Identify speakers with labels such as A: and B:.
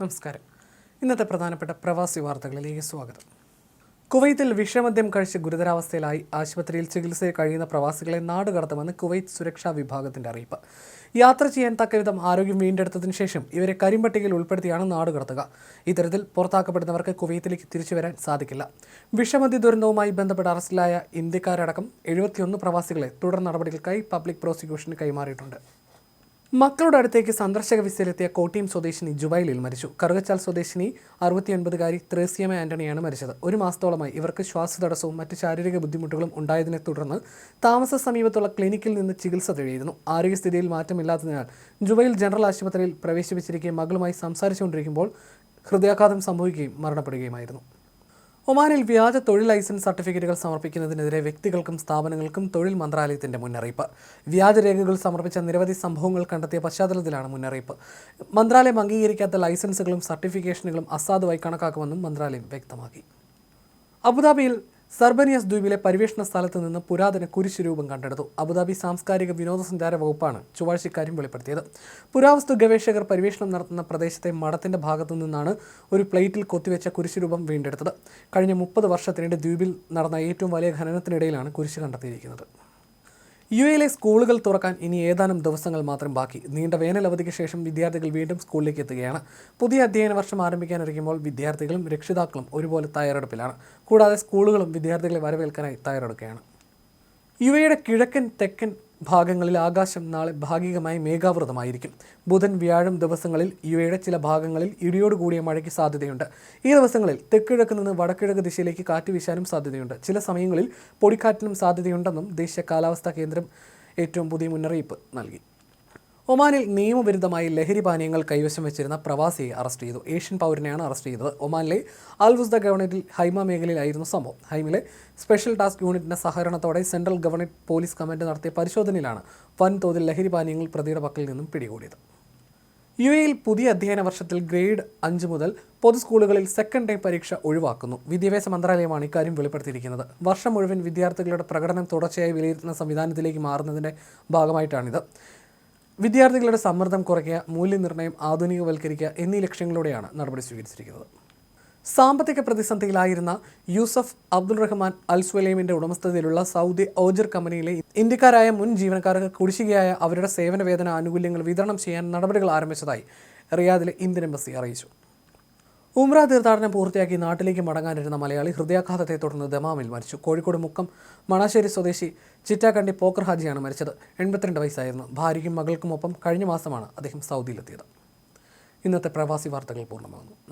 A: നമസ്കാരം. ഇന്നത്തെ പ്രധാനപ്പെട്ട പ്രവാസി വാർത്തകളിലേക്ക് സ്വാഗതം. കുവൈത്തിൽ വിഷമദ്യം കഴിച്ച് ഗുരുതരാവസ്ഥയിലായി ആശുപത്രിയിൽ ചികിത്സയിൽ കഴിയുന്ന പ്രവാസികളെ നാടുകടത്തുമെന്ന് കുവൈത്ത് സുരക്ഷാ വിഭാഗത്തിന്റെ അറിയിപ്പ്. യാത്ര ചെയ്യാൻ തക്കവിധം ആരോഗ്യം വീണ്ടെടുത്തതിന് ശേഷം ഇവരെ കരിമ്പട്ടികയിൽ ഉൾപ്പെടുത്തിയാണ് നാടുകടത്തുക ഇത്തരത്തിൽ പുറത്താക്കപ്പെടുന്നവർക്ക് കുവൈത്തിലേക്ക് തിരിച്ചു വരാൻ സാധിക്കില്ല. വിഷമദ്യ ദുരന്തവുമായി ബന്ധപ്പെട്ട് അറസ്റ്റിലായ ഇന്ത്യക്കാരടക്കം എഴുപത്തിയൊന്ന് പ്രവാസികളെ തുടർ നടപടികൾക്കായി പബ്ലിക് പ്രോസിക്യൂഷന് കൈമാറിയിട്ടുണ്ട്. മക്കളുടെ അടുത്തേക്ക് സന്ദർശക വിസയിലെത്തിയ കോട്ടയം സ്വദേശിനി ജുബൈലിൽ മരിച്ചു. കറുകച്ചാൽ സ്വദേശിനി അറുപത്തിയൊൻപതുകാരി ത്രേസ്യമ ആന്റണിയാണ് മരിച്ചത്. ഒരു മാസത്തോളമായി ഇവർക്ക് ശ്വാസതടസ്സവും മറ്റ് ശാരീരിക ബുദ്ധിമുട്ടുകളും ഉണ്ടായതിനെ തുടർന്ന് താമസ സമീപത്തുള്ള ക്ലിനിക്കിൽ നിന്ന് ചികിത്സ തേടിയിരുന്നു. ആരോഗ്യസ്ഥിതിയിൽ മാറ്റമില്ലാത്തതിനാൽ ജുബൈൽ ജനറൽ ആശുപത്രിയിൽ പ്രവേശിപ്പിച്ചിരിക്കെ മകളുമായി സംസാരിച്ചുകൊണ്ടിരിക്കുമ്പോൾ ഹൃദയാഘാതം സംഭവിക്കുകയും മരണപ്പെടുകയുമായിരുന്നു. ഒമാനിൽ വ്യാജ തൊഴിൽ ലൈസൻസ് സർട്ടിഫിക്കറ്റുകൾ സമർപ്പിക്കുന്നതിനെതിരെ വ്യക്തികൾക്കും സ്ഥാപനങ്ങൾക്കും തൊഴിൽ മന്ത്രാലയത്തിന്റെ മുന്നറിയിപ്പ്. വ്യാജരേഖകൾ സമർപ്പിച്ച നിരവധി സംഭവങ്ങൾ കണ്ടെത്തിയ പശ്ചാത്തലത്തിലാണ് മുന്നറിയിപ്പ്. മന്ത്രാലയം അംഗീകരിക്കാത്ത ലൈസൻസുകളും സർട്ടിഫിക്കേഷനുകളും അസാധുവായി കണക്കാക്കുമെന്നും മന്ത്രാലയം വ്യക്തമാക്കി. അബുദാബിയിൽ സർബനിയസ് ദ്വീപിലെ പരിവേഷണ സ്ഥലത്ത് നിന്ന് പുരാതന കുരിശ് രൂപം കണ്ടെടുത്തു. അബുദാബി സാംസ്കാരിക വിനോദസഞ്ചാര വകുപ്പാണ് ചൊവ്വാഴ്ച ഇക്കാര്യം വെളിപ്പെടുത്തിയത്. പുരാവസ്തു ഗവേഷകർ പരിവേഷണം നടത്തുന്ന പ്രദേശത്തെ മഠത്തിന്റെ ഭാഗത്തു നിന്നാണ് ഒരു പ്ലേറ്റിൽ കൊത്തിവെച്ച കുരിശ് രൂപം വീണ്ടെടുത്തത്. കഴിഞ്ഞ മുപ്പത് വർഷത്തിനിടെ ദ്വീപിൽ നടന്ന ഏറ്റവും വലിയ ഖനനത്തിനിടയിലാണ് കുരിശ് കണ്ടെത്തിയിരിക്കുന്നത്. യു എയിലെ സ്കൂളുകൾ തുറക്കാൻ ഇനി ഏതാനും ദിവസങ്ങൾ മാത്രം ബാക്കി. നീണ്ട വേനൽ അവധിക്ക് ശേഷം വിദ്യാർത്ഥികൾ വീണ്ടും സ്കൂളിലേക്ക് എത്തുകയാണ്. പുതിയ അധ്യയന വർഷം ആരംഭിക്കാനിരിക്കുമ്പോൾ വിദ്യാർത്ഥികളും രക്ഷിതാക്കളും ഒരുപോലെ തയ്യാറെടുപ്പിലാണ്. കൂടാതെ സ്കൂളുകളും വിദ്യാർത്ഥികളെ വരവേൽക്കാനായി തയ്യാറെടുക്കുകയാണ്. യു എയുടെ കിഴക്കൻ തെക്കൻ ഭാഗങ്ങളിൽ ആകാശം നാളെ ഭാഗികമായി മേഘാവൃതമായിരിക്കും. ബുധൻ വ്യാഴം ദിവസങ്ങളിൽ ഇവയുടെ ചില ഭാഗങ്ങളിൽ ഇടിയോട് കൂടിയ മഴയ്ക്ക് സാധ്യതയുണ്ട്. ഈ ദിവസങ്ങളിൽ തെക്കിഴക്ക് നിന്ന് വടക്കിഴക്ക് ദിശയിലേക്ക് കാറ്റ് വീശാനും സാധ്യതയുണ്ട്. ചില സമയങ്ങളിൽ പൊടിക്കാറ്റിനും സാധ്യതയുണ്ടെന്നും ദേശീയ കാലാവസ്ഥാ കേന്ദ്രം ഏറ്റവും പുതിയ മുന്നറിയിപ്പ് നൽകി. ഒമാനിൽ നിയമവിരുദ്ധമായി ലഹരി പാനീയങ്ങൾ കൈവശം വെച്ചിരുന്ന പ്രവാസിയെ അറസ്റ്റ് ചെയ്തു. ഏഷ്യൻ പൗരനെയാണ് അറസ്റ്റ് ചെയ്തത്. ഒമാനിലെ അൽവുസ്ദ ഗവർണറിൽ ഹൈമ മേഖലയിലായിരുന്നു സംഭവം. ഹൈമിലെ സ്പെഷ്യൽ ടാസ്ക് യൂണിറ്റിന്റെ സഹകരണത്തോടെ സെൻട്രൽ ഗവർണറ്റ് പോലീസ് കമാൻഡ് നടത്തിയ പരിശോധനയിലാണ് വൻതോതിൽ ലഹരി പാനീയങ്ങൾ പ്രതിയുടെ പക്കൽ നിന്നും പിടികൂടിയത്. യു എയിൽ പുതിയ അധ്യയന വർഷത്തിൽ ഗ്രേഡ് അഞ്ച് മുതൽ പൊതു സ്കൂളുകളിൽ സെക്കൻഡ് ഡേ പരീക്ഷ ഒഴിവാക്കുന്നു. വിദ്യാഭ്യാസ മന്ത്രാലയമാണ് ഇക്കാര്യം വെളിപ്പെടുത്തിയിരിക്കുന്നത്. വർഷം മുഴുവൻ വിദ്യാർത്ഥികളുടെ പ്രകടനം തുടർച്ചയായി വിലയിരുത്തുന്ന സംവിധാനത്തിലേക്ക് മാറുന്നതിന്റെ ഭാഗമായിട്ടാണിത്. വിദ്യാർത്ഥികളുടെ സമ്മർദ്ദം കുറയ്ക്കുക മൂല്യനിർണയം ആധുനികവൽക്കരിക്കുക എന്നീ ലക്ഷ്യങ്ങളോടെയാണ് നടപടി സ്വീകരിച്ചിരിക്കുന്നത്. സാമ്പത്തിക പ്രതിസന്ധിയിലായിരുന്ന യൂസഫ് അബ്ദുൾ റഹ്മാൻ അൽ സുലൈമിന്റെ ഉടമസ്ഥതയിലുള്ള സൗദി ഓജർ കമ്പനിയിലെ ഇന്ത്യക്കാരായ മുൻ ജീവനക്കാർക്ക് കുടിശ്ശികയായ അവരുടെ സേവന വേതന ആനുകൂല്യങ്ങൾ വിതരണം ചെയ്യാൻ നടപടികൾ ആരംഭിച്ചതായി റിയാദിലെ ഇന്ത്യൻ എംബസി അറിയിച്ചു. ഉംറ തീർത്ഥാടനം പൂർത്തിയാക്കി നാട്ടിലേക്ക് മടങ്ങാനിരുന്ന മലയാളി ഹൃദയാഘാതത്തെ തുടർന്ന് ദമാമിൽ മരിച്ചു. കോഴിക്കോട് മുക്കം മണാശ്ശേരി സ്വദേശി ചിറ്റാക്കണ്ടി പോക്കർ ഹാജിയാണ് മരിച്ചത്. എൺപത്തിരണ്ട് വയസ്സായിരുന്നു. ഭാര്യയ്ക്കും മകൾക്കുമൊപ്പം കഴിഞ്ഞ മാസമാണ് അദ്ദേഹം സൗദിയിലെത്തിയത്. ഇന്നത്തെ പ്രവാസി വാർത്തകൾ പൂർണമാകുന്നു.